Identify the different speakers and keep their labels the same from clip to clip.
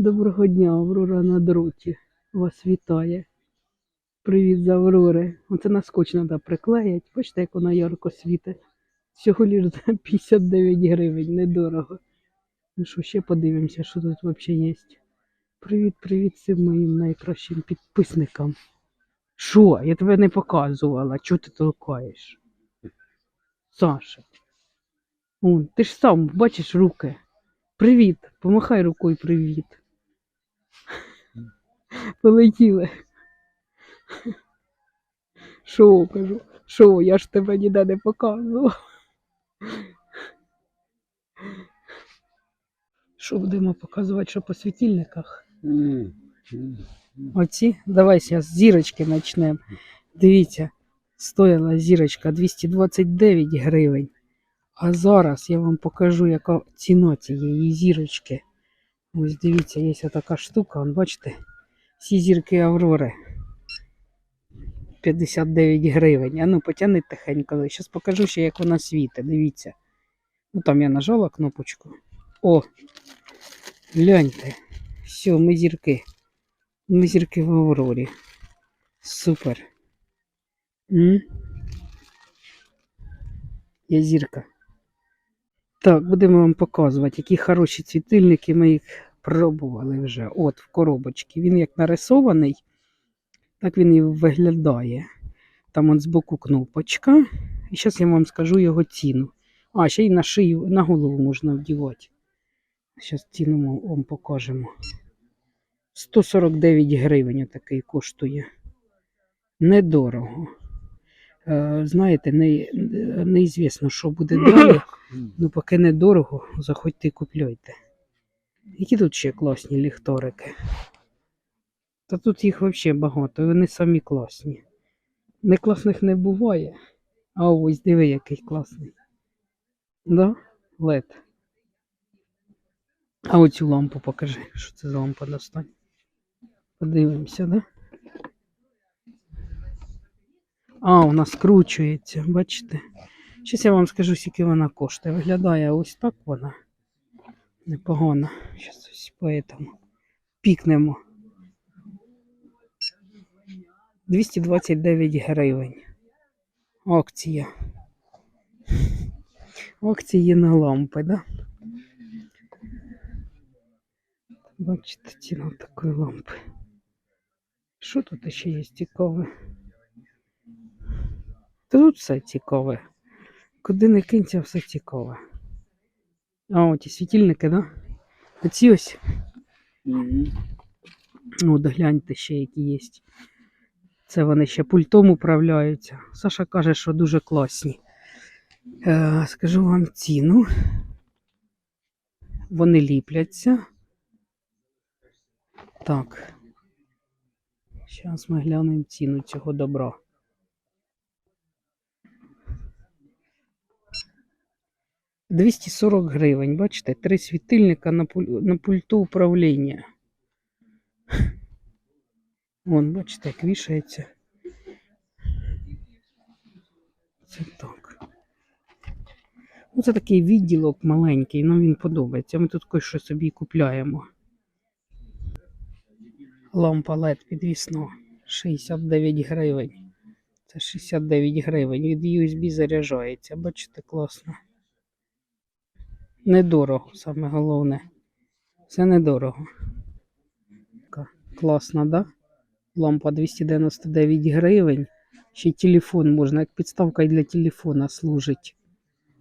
Speaker 1: Доброго дня, Аврора на дроті. Вас вітає. Привіт з Аврори. Оце на скотч треба приклеїти. Бачите, як вона ярко світить. Всього лиш за 59 гривень, недорого. Ну що, ще подивимося, що тут взагалі є. Привіт, привіт всім моїм найкращим підписникам. Що? Я тебе не показувала. Чого ти толкаєш? Саша. О, ти ж сам бачиш руки. Привіт. Помахай рукою привіт. Полетіли. Що кажу? Що, я ж тебе ніде не показував. Що будемо показувати, що по світильниках? Оці, давай зараз з зірочки почнемо. Дивіться, стояла зірочка 229 гривень. А зараз я вам покажу, яка ціна цієї зірочки. Ось дивіться, є така штука, вон, бачите, всі зірки Аврори. 59 гривень. А ну потягни тихенько. Зараз покажу ще, як вона світить. Дивіться. Ну там я нажала кнопочку. О! Гляньте. Все, ми зірки. Ми зірки в Аврорі. Супер. М? Я зірка. Так, будемо вам показувати, які хороші світильники. Ми їх пробували вже. От в коробочці. Він як нарисований, так він і виглядає. Там от збоку кнопочка. І зараз я вам скажу його ціну. А, ще й на шию, на голову можна вдівати. Зараз ціну вам покажемо. 149 гривень такий коштує. Недорого. Е, знаєте, не, неізвісно, що буде далі. Ну, поки недорого, заходьте і купляйте. Які тут ще класні ліхторики? Та тут їх взагалі багато, і вони самі класні. Не класних не буває. А ось диви, який класний. Да? Лед. А оцю лампу покажи, що це за лампа достань. Подивимося, да? А, вона скручується, бачите? Щас я вам скажу, скільки вона коштує. Виглядає ось так вона. Непогано. Щас ось поэтому пікнемо. 229 гривень. Акція. Акції на лампи, да? Бачите, ціна такої лампи. Що тут ще є цікаве? Тут все цікаве. Куди не кинься, все цікаве. А от і світильники, да? Оці ось. От гляньте ще які є. Це вони ще пультом управляються. Саша каже, що дуже класні. Е, скажу вам ціну. Вони ліпляться. Так. Зараз ми глянемо ціну цього добра. Двісті сорок гривень, бачите, три світильника на, на пульту управління. Вон, бачите, як вішається. Це так. Ну, це такий відділок маленький, ну він подобається. Ми тут кое що собі купляємо. Лампа LED підвісна 69 гривень. Це 69 гривень. Від USB заряджається. Бачите, класно. Недорого, саме головне. Це недорого. Така Класно, да? Лампа 299 гривень. Ще телефон можна, як підставка і для телефона служить.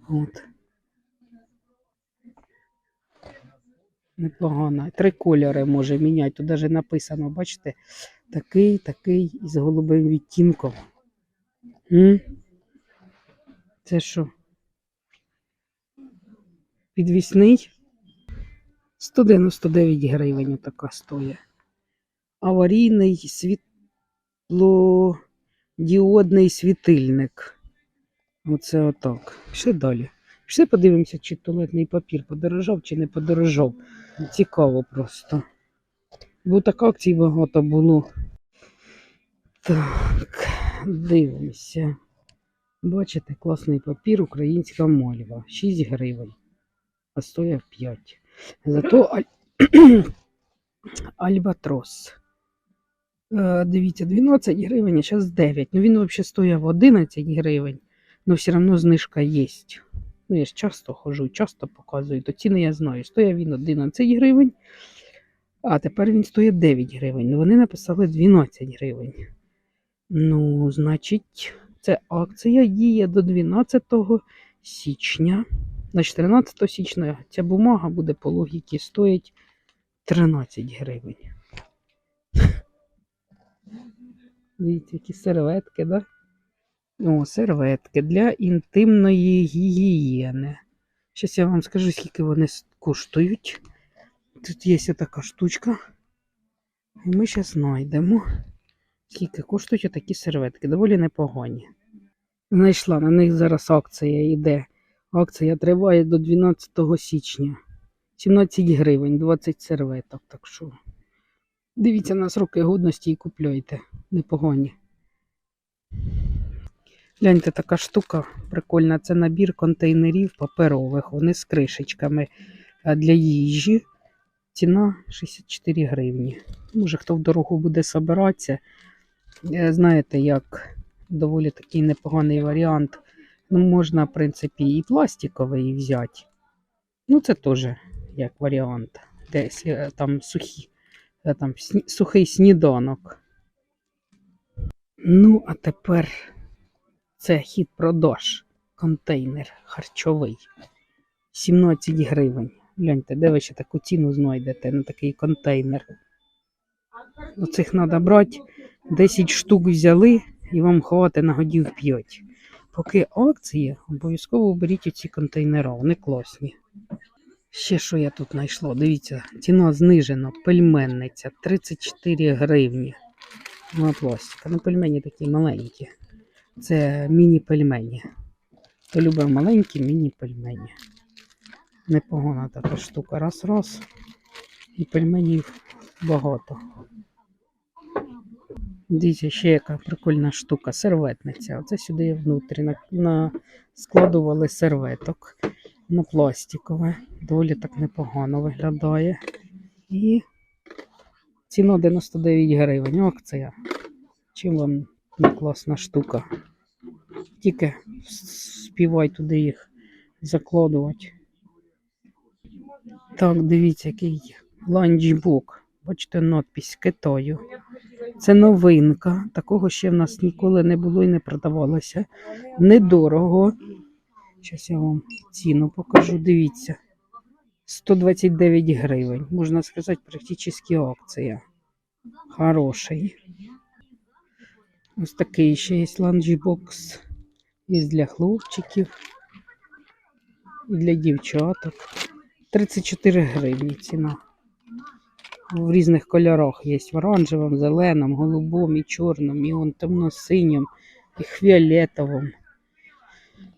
Speaker 1: От. Непогано. Три кольори може міняти. Тут навіть написано, бачите, такий, такий із голубим відтінком. М? Це що? Підвісний? 199 гривень така стоїть. Аварійний світлодіодний світильник. Оце отак. Ще далі. Ще подивимося, чи туалетний папір подорожав, чи не подорожав. Цікаво просто. Бо так акцій багато було. Так, дивимося. Бачите, класний папір, українська мальва. 6 гривень. А стояв 5. Зато аль- Альбатрос. Е, дивіться, 12 гривень, а зараз 9. Ну він взагалі стоїть в 11 гривень, але все одно знижка є. Ну, я ж часто ходжу, часто показую, то ціни я знаю. Стоїть він 11 гривень, а тепер він стоїть 9 гривень. Ну вони написали 12 гривень. Ну, значить, це акція діє до 12 січня. Значить, 13 січня ця бумага буде по логіці стоїть 13 гривень. Дивіться, які серветки, да? О, серветки для інтимної гігієни. Зараз я вам скажу, скільки вони коштують. Тут є така штучка. І ми зараз знайдемо, скільки коштують такі серветки. Доволі непогані. Знайшла, на них зараз акція йде. Акція триває до 12 січня. 17 гривень, 20 серветок. Так що дивіться на сроки годності і купляйте. Непогані. Гляньте, така штука прикольна. Це набір контейнерів паперових. Вони з кришечками для їжі. Ціна 64 гривні. Може, хто в дорогу буде собиратися. Е, Знаєте, як доволі такий непоганий варіант. Ну, можна, в принципі, і пластиковий взяти. Ну, це теж як варіант. Де якщо, е, там сухі, е, там сухий сніданок. Ну, а тепер це хід продаж. Контейнер харчовий. 17 гривень. Гляньте, де ви ще таку ціну знайдете на такий контейнер. Оцих треба брати. 10 штук взяли і вам хватить на годів 5. Поки акції, обов'язково беріть оці контейнери, вони класні. Ще що я тут знайшла? Дивіться, ціна знижена, пельменниця 34 гривні. Ну, пластика. Ну, пельмені такі маленькі. Це міні-пельмені. Хто любить маленькі міні-пельмені. Непогана така штука. Раз-раз. І пельменів багато. Дивіться, ще яка прикольна штука. Серветниця. Оце сюди внутрі на, на... складували серветок на пластикове. Доволі так непогано виглядає. І ціна 99 гривень. Акція. Чим вам не класна штука? Тільки співай туди їх закладувати. Так, дивіться, який ланчбук. Бачите, надпись Китаю. Це новинка. Такого ще в нас ніколи не було і не продавалося. Недорого. Зараз я вам ціну покажу. Дивіться. 129 гривень. Можна сказати, практично акція. Хороший. Ось такий ще є ланчбокс. Є для хлопчиків і для дівчаток. 34 гривні ціна. В різних кольорах є. В оранжевому, зеленому, голубому і чорному, і он темно-синьому, і фіолетовому.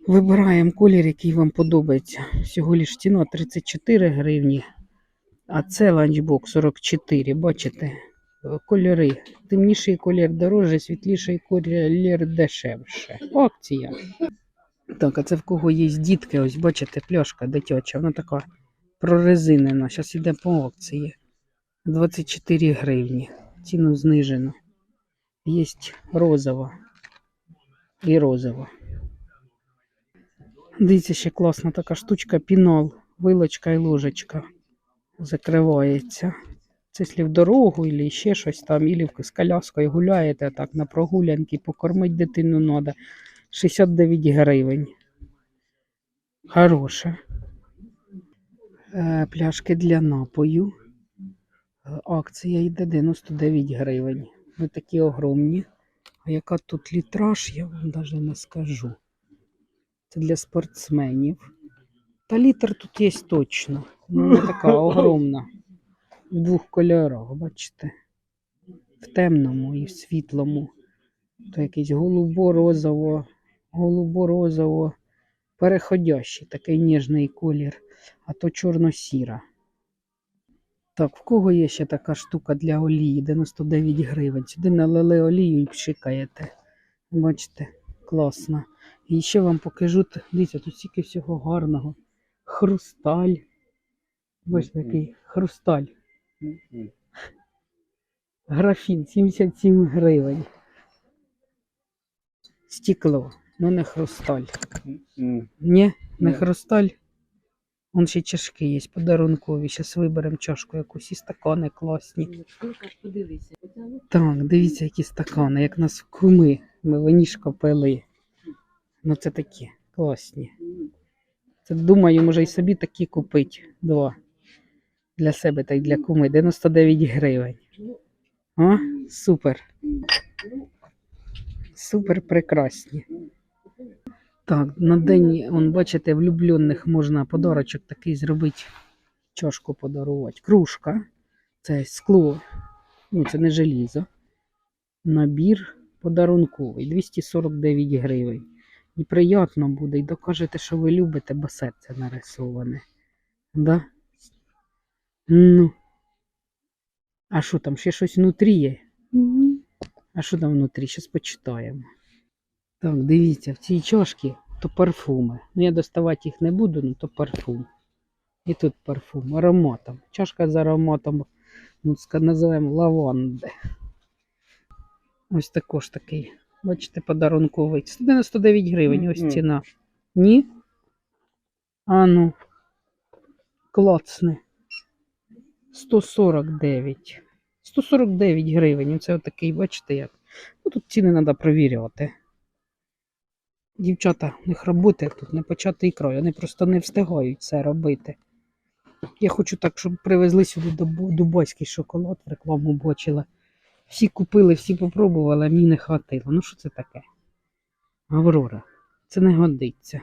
Speaker 1: Вибираємо колір, який вам подобається. Всього лиш ціна 34 гривні. А це ланчбок 44, бачите? Кольори. Темніший колір дорожче, світліший колір дешевше. Акція. Так, а це в кого є дітки, ось бачите, пляшка дитяча, вона така прорезинена. Зараз йде по акції. 24 гривні. Ціну знижено. Є розова і розова. Дивіться, ще класна така штучка, пінал, вилочка і ложечка. Закривається. Це якщо в дорогу, або ще щось там, або з коляскою гуляєте так на прогулянки, покормити дитину треба. 69 гривень. Хороше. Е, пляшки для напою. Акція йде 99 гривень. Ви такі огромні. А яка тут літраж, я вам навіть не скажу. Це для спортсменів. Та літр тут є точно. Вона така огромна. В двох кольорах, бачите? В темному і в світлому. То якийсь голубо-розово, голубо-розово, переходящий такий ніжний колір, а то чорно-сіра. Так, в кого є ще така штука для олії? 99 гривень. Сюди налили олію і пшикаєте. Бачите, класно. І ще вам покажу, дивіться, тут стільки всього гарного. Хрусталь. Бачите, який хрусталь. Графін 77 гривень. Стекло, ну не хрусталь. Ні, не хрусталь. Вон ще чашки є, подарункові. Зараз виберемо чашку якусь і стакани класні.
Speaker 2: Подивися.
Speaker 1: Так, дивіться, які стакани, як нас в куми. Ми винішко пили. Ну це такі класні. Це думаю, може і собі такі купити. Два. Для себе та й для куми. 99 гривень. О, супер. Супер прекрасні. Так, на день, он, бачите, влюблених можна подарочок такий зробити. Чашку подарувати. Кружка. Це скло. Ну, це не желізо. Набір подарунковий 249 гривень. І приємно буде, і докажете, що ви любите, бо серце нарисоване. Да? Ну. А що там, ще щось внутрі є? А що там внутрі? Щас почитаємо. Так, дивіться, в цій чашці то парфуми. Ну, я доставати їх не буду, ну то парфум. І тут парфум, ароматом. Чашка з ароматом, ну, називаємо лаванди. Ось також такий. Бачите, подарунковий. 199 гривень, ось ціна. Ні? А ну. Клацне. 149. 149 гривень. Оце отакий, бачите як. Ну, тут ціни треба провіряти. Дівчата, у них роботи тут не початий край, вони просто не встигають це робити. Я хочу так, щоб привезли сюди дуб- дубайський шоколад, рекламу бачила. Всі купили, всі попробували, а мені не хватило. Ну що це таке? Аврора, це не годиться.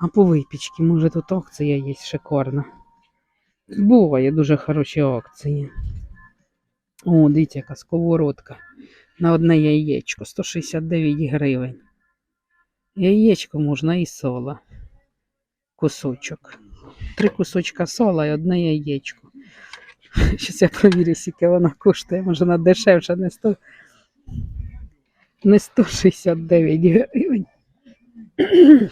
Speaker 1: А по випічці, може тут акція є шикарна. Буває дуже хороші акції. О, дивіться, яка сковородка. На одне яєчко 169 гривень. Яєчко можна і соло. Кусочок. Три кусочка сола і одне яєчко. Щас я провірю, скільки вона коштує. Може вона дешевша, не 100... не 169 гривень.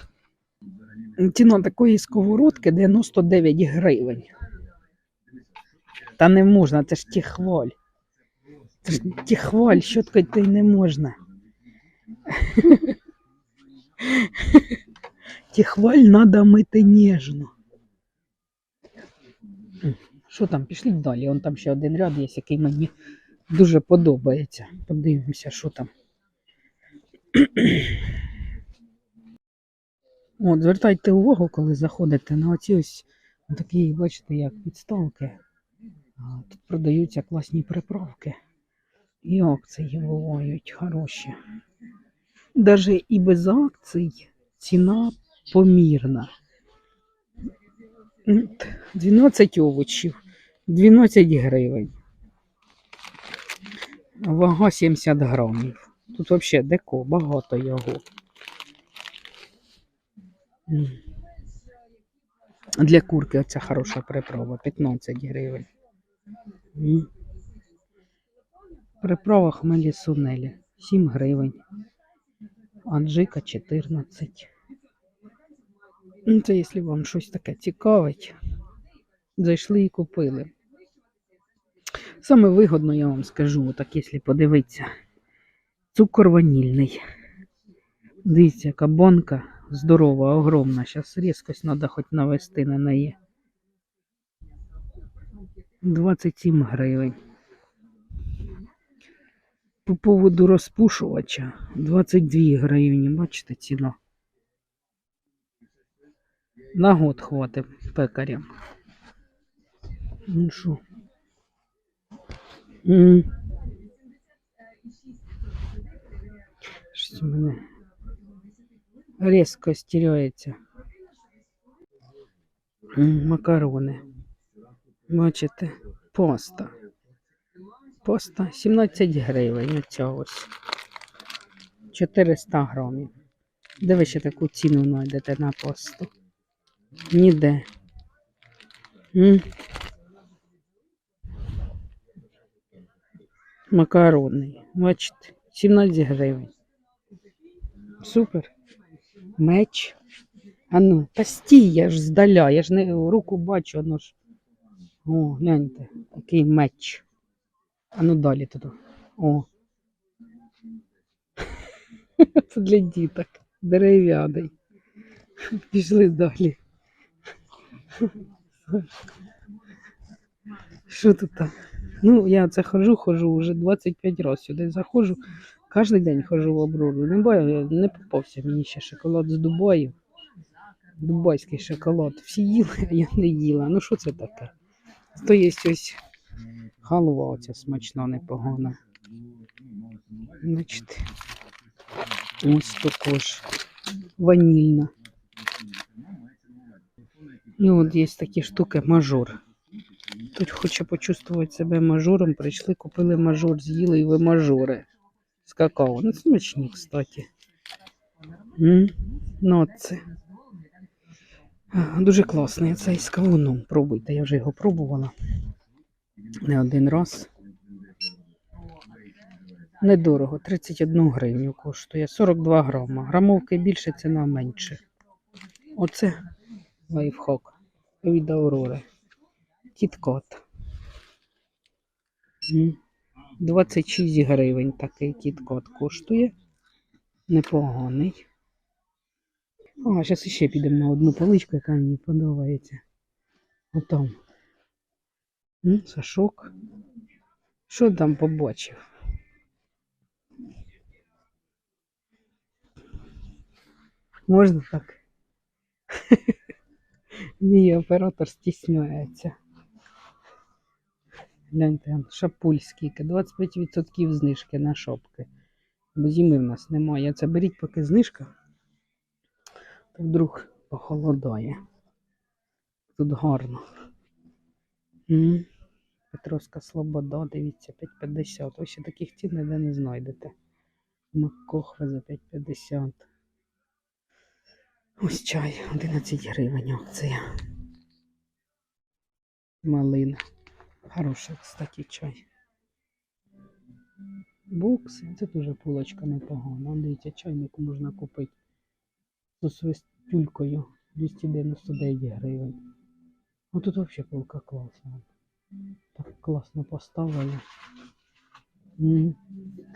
Speaker 1: Ціна такої сковородки 99 гривень. Та не можна, це ж тіхваль. Це ж тіхваль, щоткою ти не можна. Тіхваль треба мити ніжно. Що там, пішліть далі. Он там ще один ряд є, який мені дуже подобається. Подивимося, що там. От, звертайте увагу, коли заходите на оці ось такі, бачите, як підставки. Тут продаються класні приправки. І акції бувають хороші. Даже і без акцій ціна помірна. 12 овочів, 12 гривень. Вага 70 грамів. Тут взагалі деко, багато його. Для курки оця хороша приправа, 15 гривень. Приправа хмелі сунелі 7 гривень. Аджика 14. Ну, Це якщо вам щось таке цікавить, зайшли і купили. Саме вигодно, я вам скажу, так якщо подивитися. Цукор ванільний. Дивіться, яка банка здорова, огромна. Зараз різкость треба хоч навести на неї. 27 гривень. По поводу розпушувача 22 гривні, бачите, ціна. На год хватить пекарям. Ну що? Щось мене різко стіряється. Макарони. Бачите, поста. Поста 17 гривень. Оця ось. 400 грамів. Де ви ще таку ціну знайдете на посту? Ніде. М? Макарони. Бачите, 17 гривень. Супер. Меч. А ну, та стій, я ж здаля, я ж не руку бачу, воно ж. О, гляньте, який меч. А ну далі туди. О. Це для діток. Дерев'яний. Пішли далі. Що тут так? Ну, я це хожу, хожу вже 25 разів сюди заходжу. Кожен день хожу в Аврору. Не баю, не попався мені ще шоколад з Дубаю. Дубайський шоколад. Всі їли, а я не їла. Ну що це таке? То є ось халва оця смачна, непогана. Значить, ось також ванільна. І от є такі штуки мажор. Тут хоче почувствувати себе мажором, прийшли, купили мажор, з'їли і ви мажори з какао. Ну, смачні, кстати. Ну, це. Дуже класний цей з кавуном. Пробуйте, я вже його пробувала. Не один раз. Недорого, 31 гривню коштує, 42 грама. Грамовки більше, ціна менше. Оце лайфхак від Аврори. Кіткот. 26 гривень такий кіткот коштує. Непоганий. А, зараз ще підемо на одну поличку, яка мені подобається. Отам. Сашок. Що там побачив? Можна так? Мій оператор стісняється. Гляньте, шапульський, 25% знижки на шопки. Бо зими в нас немає. Це беріть поки знижка. То вдруг похолодає. Тут гарно. М. Петровська Слобода, дивіться, 5,50. Ось ще таких цін ніде не знайдете. Макохви за 5,50. Ось чай, 11 гривень акція. Малина. Хороший, кстати, чай. Бокси. Це теж полочка непогана. Дивіться, чайник можна купити з свистюлькою 299 гривень. Ну тут взагалі полка класна. Так класно поставлена. М,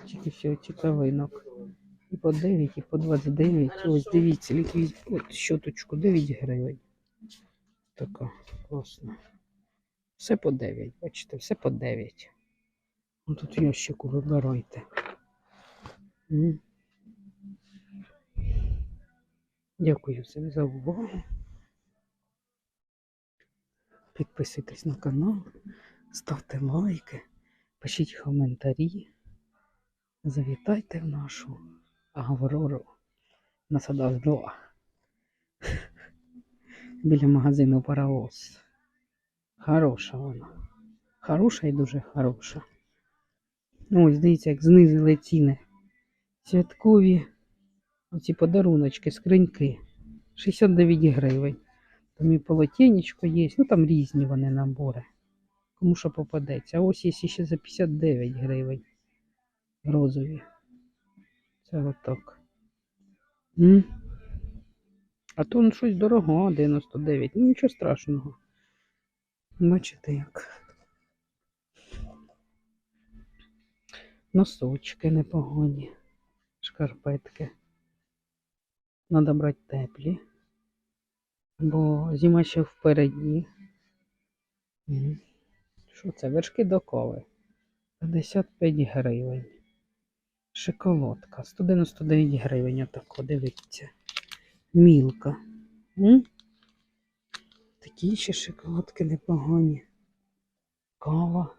Speaker 1: Тільки все, цікавинок. І по 9, і по 29. Ось дивіться, ліквід. От щоточку 9 гривень. Така класна. Все по 9, бачите, все по 9. Ну тут ящику вибирайте. Дякую всім за увагу. Підписуйтесь на канал, ставте лайки, пишіть коментарі. Завітайте в нашу Аврору на садах 2. Біля магазину Паровоз. Хороша вона. Хороша і дуже хороша. Ну, ось дивіться, як знизили ціни. Святкові оці подаруночки, скриньки. 69 гривень. Там і полотенечко є. Ну там різні вони набори. Кому що попадеться. А ось є ще за 59 гривень. Розові. Це отак. М? А то ну, щось дорого, 99. Ну нічого страшного. Бачите як. Носочки непогані. Шкарпетки. Надо брати теплі. Бо зима ще впереді. Що це? Вершки до кови. 55 гривень. Шоколадка. 199 гривень. Отако, дивіться. Мілка. М? Такі ще шоколадки непогані. Кава.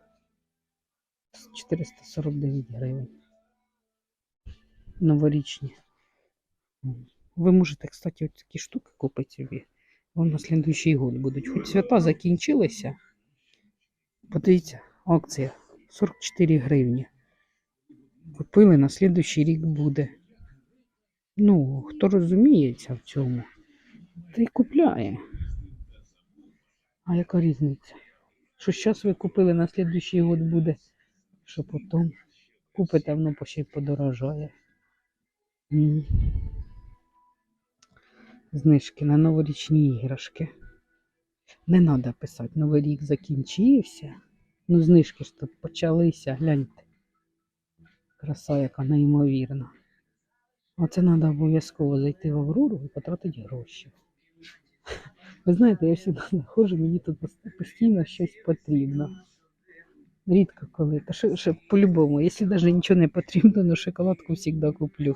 Speaker 1: 449 гривень. Новорічні. Ви можете, кстати, от такі штуки купити собі. Вам на слідуючий год будуть. Хоч свята закінчилися. Подивіться, акція 44 гривні. Купили, на слідуючий рік буде. Ну, хто розуміється в цьому, той купляє. А яка різниця? Що зараз ви купили, на слідуючий год буде, що потім купите, воно ще й подорожає. Знижки на новорічні іграшки. Не треба писати, новий рік закінчився. Ну, знижки ж тут почалися, гляньте. Краса, яка неймовірна. Оце треба обов'язково зайти в Аврору і потратити гроші. Ви знаєте, я завжди знаходжу, мені тут постійно щось потрібно. Рідко коли. Та що по-любому, якщо навіть нічого не потрібно, ну шоколадку завжди куплю.